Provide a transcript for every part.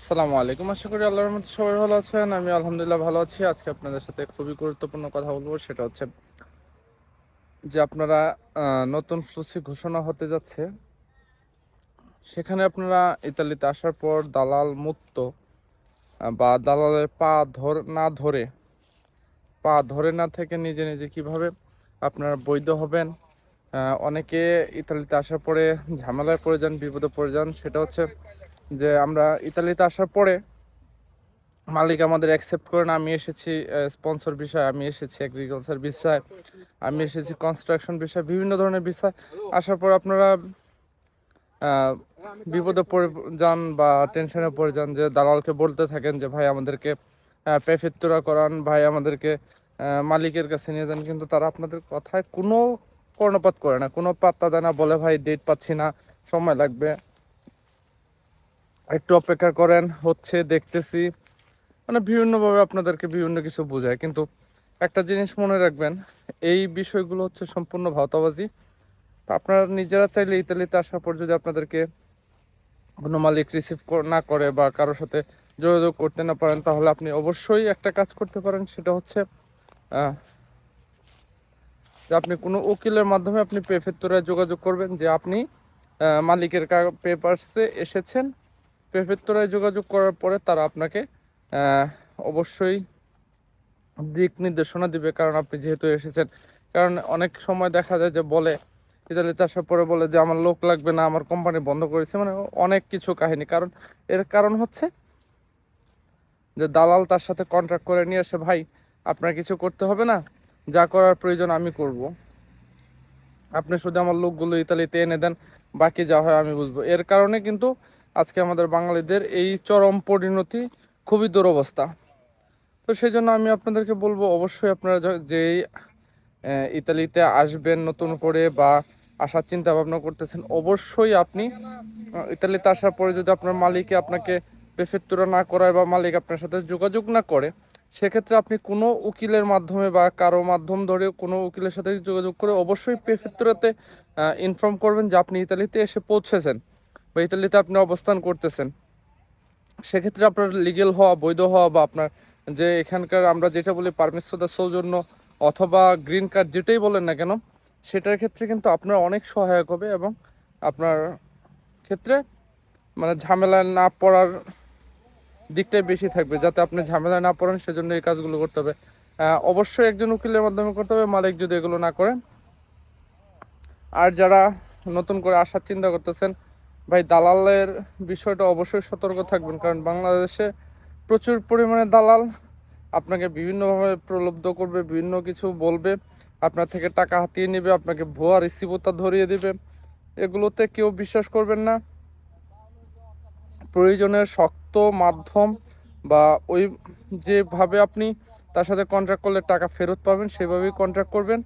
আসসালামু আলাইকুম। আশা করি আল্লাহর মধ্যে সবাই ভালো আছেন। আমি আলহামদুলিল্লাহ ভালো আছি। আজকে আপনাদের সাথে খুবই গুরুত্বপূর্ণ কথা বলব। সেটা হচ্ছে যে আপনারা নতুন ফ্লুসি ঘোষণা হতে যাচ্ছে। সেখানে আপনারা ইতালিতে আসার পর দালাল মুক্ত বা দালালের পা ধর, না ধরে, পা ধরে না থেকে নিজে নিজে কীভাবে আপনারা বৈধ হবেন? অনেকে ইতালিতে আসার পরে ঝামেলায় পড়ে যান, বিপদে পড়ে যান। সেটা হচ্ছে যে আমরা ইতালিতে আসার পরে মালিক আমাদের অ্যাকসেপ্ট করে না আমি এসেছি স্পন্সর বিষয়, আমি এসেছি এগ্রিকালচার বিষয়, আমি এসেছি কনস্ট্রাকশন বিষয়, বিভিন্ন ধরনের বিষয়। আসার পর আপনারা বিপদে পড়ে যান বা টেনশনে পড়ে যান যে দালালকে বলতে থাকেন যে, ভাই, আমাদেরকে পেফেত্তুরা করান, ভাই, আমাদেরকে মালিকের কাছে নিয়ে যান। কিন্তু তারা আপনাদের কথায় কোনো কর্ণপাত করে না। কোনো পাত্তা দেয় না, বলে, ভাই ডেট পাচ্ছি না, সময় লাগবে। একটু অপেক্ষা করেন, হচ্ছে দেখতেছি। মানে বিভিন্নভাবে আপনাদেরকে বিভিন্ন কিছু বোঝায়। কিন্তু একটা জিনিস মনে রাখবেন, এই বিষয়গুলো হচ্ছে সম্পূর্ণ ভাওতাবাজি। আপনারা নিজেরা চাইলে ইতালিতে আসার পর যদি আপনাদেরকে কোনো মালিক রিসিভ না করে বা কারোর সাথে যোগাযোগ করতে না পারেন, তাহলে আপনি অবশ্যই একটা কাজ করতে পারেন, সেটা হচ্ছে যে আপনি কোনো উকিলের মাধ্যমে আপনি পেফেত্তরায় যোগাযোগ করবেন, যে আপনি মালিকের পেপারসে এসেছেন প্রেফেক্টরায় যোগাযোগ করার পরে তারা আপনাকে অবশ্যই দিক নির্দেশনা দিবে। কারণ আপনি যেহেতু এসেছেন, কারণ অনেক সময় দেখা যায় যে বলে, ইতালিতে আসার পরে বলে যে, আমার লোক লাগবে না, আমার কোম্পানি বন্ধ করেছে। মানে অনেক কিছু কাহিনী। কারণ, এর কারণ হচ্ছে যে দালাল তার সাথে কন্ট্রাক্ট করে নিয়ে আসে ভাই, আপনার কিছু করতে হবে না, যা করার প্রয়োজন আমি করব। আপনি শুধু আমার লোকগুলো ইতালিতে এনে দেন, বাকি যা হয় আমি বুঝব। এর কারণে কিন্তু আজকে আমাদের বাঙালিদের এই চরম পরিণতি খুবই দুরবস্থা। তো সেই জন্য আমি আপনাদেরকে বলব, অবশ্যই আপনারা য- যেই ইতালিতে আসবেন, নতুন করে বা আসার চিন্তা ভাবনা করতেছেন, অবশ্যই আপনি ইতালিতে আসার পরে যদি আপনার মালিকে আপনাকে প্রেফেক্তুরা না করায় বা মালিক আপনার সাথে যোগাযোগ না করে, সেক্ষেত্রে আপনি কোনো উকিলের মাধ্যমে বা কারও মাধ্যম ধরে কোনো উকিলের সাথে যোগাযোগ করে অবশ্যই প্রেফেক্তুরাতে ইনফর্ম করবেন যে আপনি ইতালিতে এসে পৌঁছেছেন। বা ইতালিতে আপনি অবস্থান করতেছেন, সেক্ষেত্রে আপনার লিগেল হওয়া, বৈধ হওয়া বা আপনার যে এখানকার আমরা যেটা বলি পারমিশনতা সৌজন্য অথবা গ্রিন কার্ড যেটাই বলেন না কেন, সেটার ক্ষেত্রে কিন্তু আপনার অনেক সহায়ক হবে এবং আপনার ক্ষেত্রে মানে ঝামেলায় না পড়ার দিকটাই বেশি থাকবে, যাতে আপনি ঝামেলায় না পড়েন সেজন্য এই কাজগুলো করতে হবে। অবশ্যই একজন উকিলের মাধ্যমে করতে হবে, মালিক যদি এগুলো না করে আর যারা নতুন করে আসার চিন্তা করতেছেন ভাই, দালালের বিষয়টা অবশ্যই সতর্ক থাকবেন, কারণ বাংলাদেশে প্রচুর পরিমাণে দালাল আপনাকে বিভিন্নভাবে প্রলুব্ধ করবে, বিভিন্ন কিছু বলবে, আপনার থেকে টাকা হাতিয়ে নেবে, আপনাকে ভুয়া রিসিভতা ধরিয়ে দেবে। এগুলোতে কেউ বিশ্বাস করবেন না। প্রয়োজনের শক্ত মাধ্যম বা ওই যেভাবে আপনি তার সাথে কন্ট্রাক্ট করলে টাকা ফেরত পাবেন, সেভাবেই কন্ট্রাক্ট করবেন।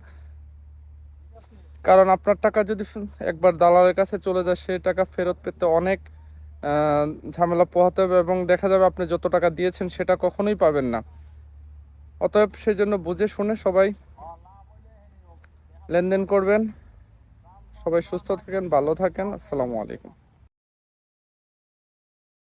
কারণ আপনার টাকা যদি একবার দালালের কাছে চলে যায়, সেই টাকা ফেরত পেতে অনেক ঝামেলা পোহাতে হবে এবং দেখা যাবে আপনি যত টাকা দিয়েছেন সেটা কখনোই পাবেন না। অতএব সেই জন্য বুঝে শুনে সবাই লেনদেন করবেন। সবাই সুস্থ থাকেন, ভালো থাকেন। আসসালামু আলাইকুম।